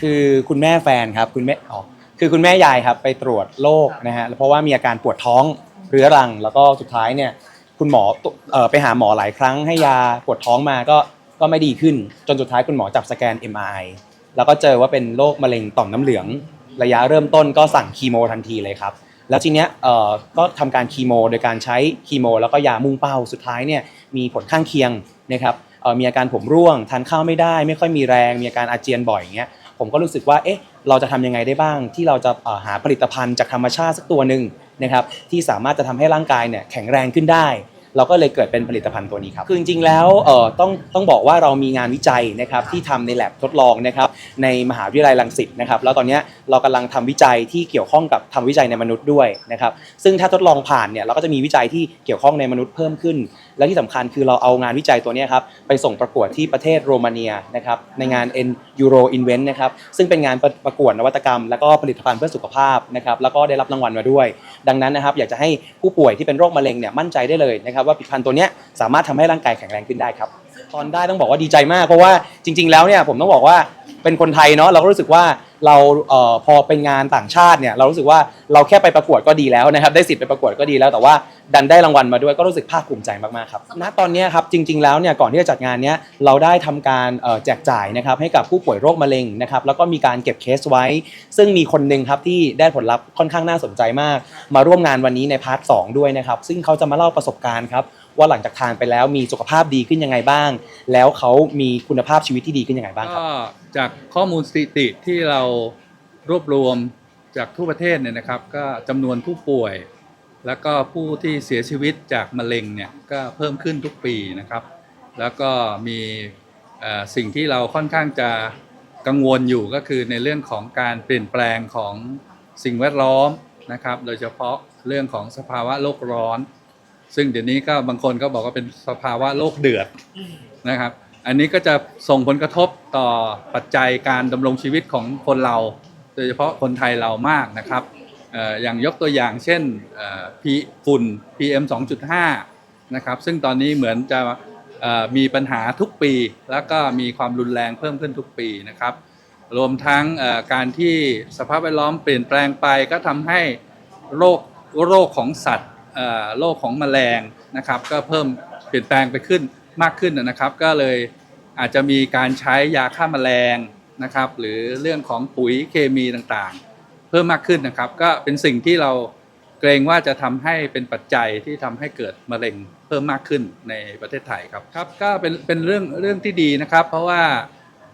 คือคุณแม่แฟนครับคุณแม่อ๋อคือคุณแม่ยายครับไปตรวจโรคนะฮะเพราะว่ามีอาการปวดท้องเรื้อรัง แล้วก็สุดท้ายเนี่ยคุณหมอตุเอ่อไปหาหมอหลายครั้งให้ยาปวดท้องมาก็ก็ไม่ดีขึ้น จนสุดท้ายคุณหมอจับสแกน MRI แล้วก็เจอว่าเป็นโรคมะเร็งต่อมน้ำเหลือง ระยะเริ่มต้นก็สั่งคีโมทันทีเลยครับแล้วทีเนี้ยเอ่อก็ทำการคีโม โดยการใช้คีโม แล้วก็ยามุ่งเป้าสุดท้ายเนี่ยมีผลข้างเคียงนะครับเอ่อมีอาการผมร่วงทานข้าวไม่ได้ ไม่ค่อยมีแรง มีอาการอาเจียนบ่อยอย่างเงี้ย ผมก็รู้สึกว่าเอ๊ะเราจะทำยังไงได้บ้าง ที่เราจะหาผลิตภัณฑ์จากธรรมชาติสักตัวหนึ่งนะครับที่สามารถจะทำให้ร่างกายเนี่ยแข็งแรงขึ้นได้ เราก็เลยเกิดเป็นผลิตภัณฑ์ตัวนี้ครับคือจริงๆแล้วเอ่อต้องต้องบอกว่าเรามีงานวิจัยนะครับที่ทำในแ a บทดลองนะครับในมหาวิทยาลัยรังสิตนะครับแล้วตอนเนี้ยเรากำลังทำวิจัยที่เกี่ยวข้องกับทำวิจัยในมนุษย์ด้วยนะครับซึ่งถ้าทดลองผ่านเนี่ยเราก็จะมีวิจัยที่เกี่ยวข้องในมนุษย์เพิ่มขึ้น และที่สำคัญคือเราเอางานวิจัยตัวเนี้ยครับไปส่งประกวดที่ประเทศโรมาเนียนะครับในงาน N Euro Invent นะครับซึ่งเป็นงานประประกวดนวัตกรรม แล้วก็ผลิตภัณฑ์เพื่อสุขภาพนะครับแล้วก็ได้รับรางวัลมาด้วย ดังนั้นนะครับอยากจะให้ผู้ป่วยที่เป็นโรคมะเร็งเนี่ยมั่นใจได้เลยนะครับว่าผลิตภัณฑ์ตัวเนี้ยสามารถทำให้ร่างกายแข็งแรงขึ้นได้ครับ ตอนได้ต้องบอกว่าดีใจมากเพราะว่าจริง ๆ แล้วเนี่ยผมต้องบอกว่าเป็นคนไทยเนาะเราก็รู้สึกว่า เราเอ่อพอเป็นงานต่างชาติเนี่ยเรารู้สึกว่าเราแค่ไปประกวดก็ดีแล้วนะครับได้สิทธิ์ไปประกวดก็ดีแล้วแต่ว่าดันได้รางวัลมาด้วยก็รู้สึกภาคภูมิใจมากๆครับณตอนเนี้ยครับจริง ๆแล้วเนี่ยก่อนที่จะจัดงานเนี้ยเราได้ทำการเอ่อแจกจ่ายนะครับให้กับผู้ป่วยโรคมะเร็งนะครับแล้วก็มีการเก็บเคสไว้ ซึ่งมีคนหนึ่งครับที่ได้ผลลัพธ์ค่อนข้างน่าสนใจมาก มาร่วมงานวันนี้ในพาร์ทสด้วยนะครับซึ่งเขาจะมาเล่าประสบการณ์ครับ ว่าหลังจากทานไปแล้วมีสุขภาพดีขึ้นยังไงบ้าง แล้วเขามีคุณภาพชีวิตที่ดีขึ้นยังไงบ้างครับ ก็จากข้อมูลสถิติที่เรารวบรวมจากทั่วประเทศเนี่ยนะครับ ก็จำนวนผู้ป่วย แล้วก็ผู้ที่เสียชีวิตจากมะเร็งเนี่ยก็เพิ่มขึ้นทุกปีนะครับ แล้วก็มีเอ่อสิ่งที่เราค่อนข้างจะกังวลอยู่ก็คือในเรื่องของการเปลี่ยนแปลงของสิ่งแวดล้อมนะครับ โดยเฉพาะเรื่องของสภาวะโลกร้อน ซึ่งเดี๋ยวนี้ก็บางคนก็บอกว่าเป็นสภาวะโลกเดือดนะครับ อันนี้ก็จะส่งผลกระทบต่อปัจจัยการดำรงชีวิตของคนเรา โดยเฉพาะคนไทยเรามากนะครับอย่างยกตัวอย่างเช่นเอ่อ P ฝุ่น PM 2.5 นะครับ ซึ่งตอนนี้เหมือนจะมีปัญหาทุกปี แล้วก็มีความรุนแรงเพิ่มขึ้นทุกปีนะครับ รวมทั้งการที่สภาพแวดล้อมเปลี่ยนแปลงไปก็ทำให้โรคโรคของสัตว์ โรคของแมลงนะครับก็เพิ่มเปลี่ยนแปลงไปขึ้นมากขึ้นนะครับก็เลยอาจจะมีการใช้ยาฆ่าแมลงนะครับหรือเรื่องของปุ๋ยเคมีต่างๆ เพิ่มมากขึ้นนะครับก็เป็นสิ่งที่เราเกรงว่าจะทำให้เป็นปัจจัยที่ทำให้เกิดมะเร็งเพิ่มมากขึ้นในประเทศไทยครับครับก็เป็นเป็นเรื่องเรื่องที่ดีนะครับ เพราะว่า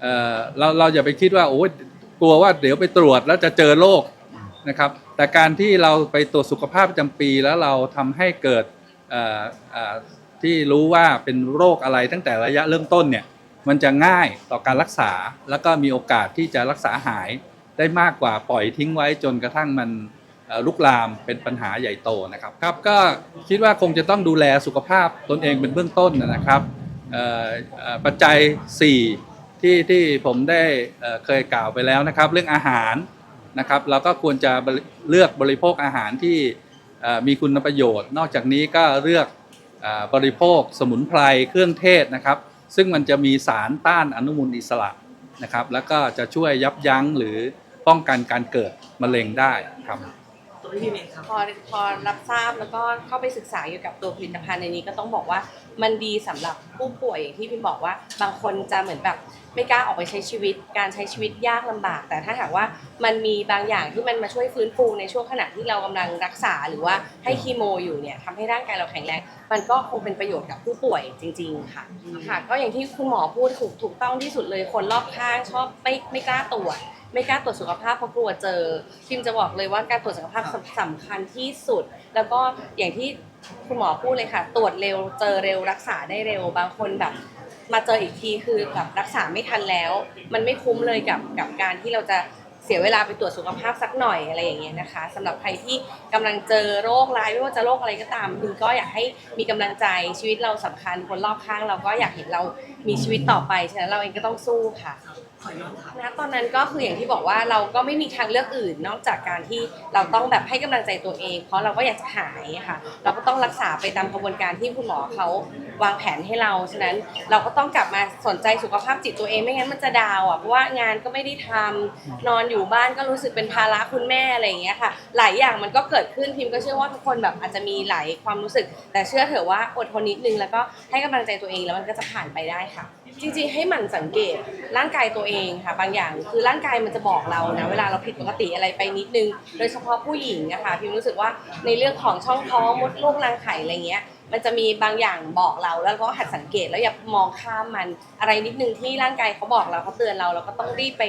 เอ่อเราเราอย่าไปคิดว่าโอ้ยกลัวว่าเดี๋ยวไปตรวจแล้วจะเจอโรค นะครับ แต่การที่เราไปตรวจสุขภาพประจำปีแล้วเราทำให้เกิดที่รู้ว่าเป็นโรคอะไรตั้งแต่ระยะเริ่มต้นเนี่ยมันจะง่ายต่อการรักษา แล้วก็มีโอกาสที่จะรักษาหายได้มากกว่าปล่อยทิ้งไว้จนกระทั่งมันลุกลามเป็นปัญหาใหญ่โตนะครับครับ ก็คิดว่าคงจะต้องดูแลสุขภาพตนเองเป็นเบื้องต้นนะครับปัจจัย 4 ที่ที่ผมได้เคยกล่าวไปแล้วนะครับ เรื่องอาหาร นะครับเราก็ควรจะเลือกบริโภคอาหารที่มีคุณประโยชน์ นอกจากนี้ก็เลือกบริโภคสมุนไพรเครื่องเทศนะครับ ซึ่งมันจะมีสารต้านอนุมูลอิสระนะครับ แล้วก็จะช่วยยับยั้งหรือป้องกันการเกิดมะเร็งได้ครับพองครับพอพอรับทราบแล้วก็เข้าไปศึกษาเกี่ยวกับตัวผลิตภัณฑ์ในนี้ก็ต้องบอกว่า มันดีสำหรับผู้ป่วยที่พิมบอกว่าบางคนจะเหมือนแบบไม่กล้าออกไปใช้ชีวิต การใช้ชีวิตยากลำบาก แต่ถ้าหากว่ามันมีบางอย่างที่มันมาช่วยฟื้นฟูในช่วงขณะที่เรากำลังรักษาหรือว่าให้คีโมอยู่เนี่ยทำให้ร่างกายเราแข็งแรง มันก็คงเป็นประโยชน์กับผู้ป่วยจริง ๆ ค่ะค่ะก็อย่างที่คุณหมอพูดถูกถูกต้องที่สุดเลยคนรอบข้างชอบไม่ไม่กล้าตรวจไม่กล้าตรวจสุขภาพเพราะกลัวเจอพิมจะบอกเลยว่าการตรวจสุขภาพสำสำคัญที่สุด แล้วก็อย่างที่ คุณหมอพูดเลยค่ะ ตรวจเร็วเจอเร็วรักษาได้เร็วบางคนแบบ มาเจออีกทีคือแบบรักษาไม่ทันแล้ว มันไม่คุ้มเลยกับกับการที่เราจะ เสียเวลาไปตรวจสุขภาพสักหน่อยอะไรอย่างเงี้ยนะคะสำหรับใครที่กำลังเจอโรคร้ายไม่ว่าจะโรคอะไรก็ตามคุณก็อยากให้มีกำลังใจชีวิตเราสำคัญคนรอบข้างเราก็อยากเห็นเรามีชีวิตต่อไปฉะนั้นเราเองก็ต้องสู้ค่ะขออนถามณตอนนั้นก็คืออย่างที่บอกว่าเราก็ไม่มีทางเลือกอื่น นอกจากการที่เราต้องแบบให้กำลังใจตัวเอง เพราะเราก็อยากจะหายค่ะเราก็ต้องรักษาไปตามกระบวนการที่คุณหมอเขาวางแผนให้เราฉะนั้นเราก็ต้องกลับมาสนใจสุขภาพจิตตัวเองไม่งั้นมันจะดาวอะเพราะว่างานก็ไม่ได้ทำนอนอยูู่่บ้านก็รู้สึกเป็นภาระคุณแม่อะไรอย่างเงี้ยค่ะ หลายอย่างมันก็เกิดขึ้นพิมก็เชื่อว่าทุกคนแบบอาจจะมีหลายความรู้สึก แต่เชื่อเถอะว่าอดทนนิดนึงแล้วก็ให้กำลังใจตัวเองแล้วมันก็จะผ่านไปได้ค่ะ จริงๆ ให้หมันสังเกตร่างกายตัวเองค่ะ บางอย่างคือร่างกายมันจะบอกเรานะเวลาเราผิดปกติอะไรไปนิดนึง โดยเฉพาะผู้หญิงนะคะพิมรู้สึกว่าในเรื่องของช่องท้องมดลูกรังไข่อะไรเงี้ยมันจะมีบางอย่างบอกเราแล้วก็หัดสังเกตแล้วอย่ามองข้ามมันอะไรนิดนึงที่ร่างกายเขาบอกเราเขาเตือนเราเราก็ต้องรีบไป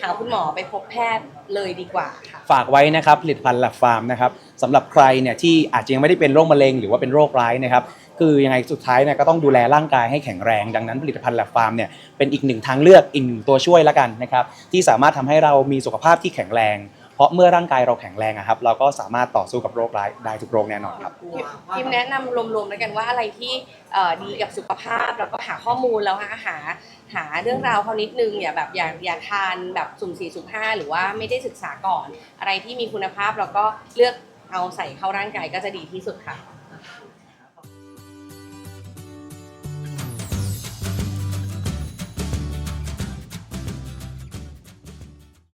หาคุณหมอไปพบแพทย์เลยดีกว่าค่ะ ฝากไว้นะครับผลิตภัณฑ์หลักฟาร์มนะครับสำหรับใครเนี่ยที่อาจจะยังไม่ได้เป็นโรคมะเร็งหรือว่าเป็นโรคร้ายนะครับคือยังไงสุดท้ายเนี่ยก็ต้องดูแลร่างกายให้แข็งแรงดังนั้นผลิตภัณฑ์แลบฟาร์มเนี่ยเป็นอีกหนึ่งทางเลือกอีกหนึ่งตัวช่วยแล้วกันนะครับที่สามารถทำให้เรามีสุขภาพที่แข็งแรง ราะเมื่อร่างกายเราแข็งแรงอะครับ เราก็สามารถต่อสู้กับโรคร้ายได้ทุกโรคแน่นอนครับ พิมแนะนำรวมๆแล้วกันว่าอะไรที่เอ่อดีกับสุขภาพแล้วก็หาข้อมูลแล้วหาหาหาเรื่องราวเขานิดนึงอย่าแบบอย่าอย่าทานแบบสุ่มสี่สุ่มห้าหรือว่าไม่ได้ศึกษาก่อน อะไรที่มีคุณภาพเราก็เลือกเอาใส่เข้าร่างกายก็จะดีที่สุดค่ะ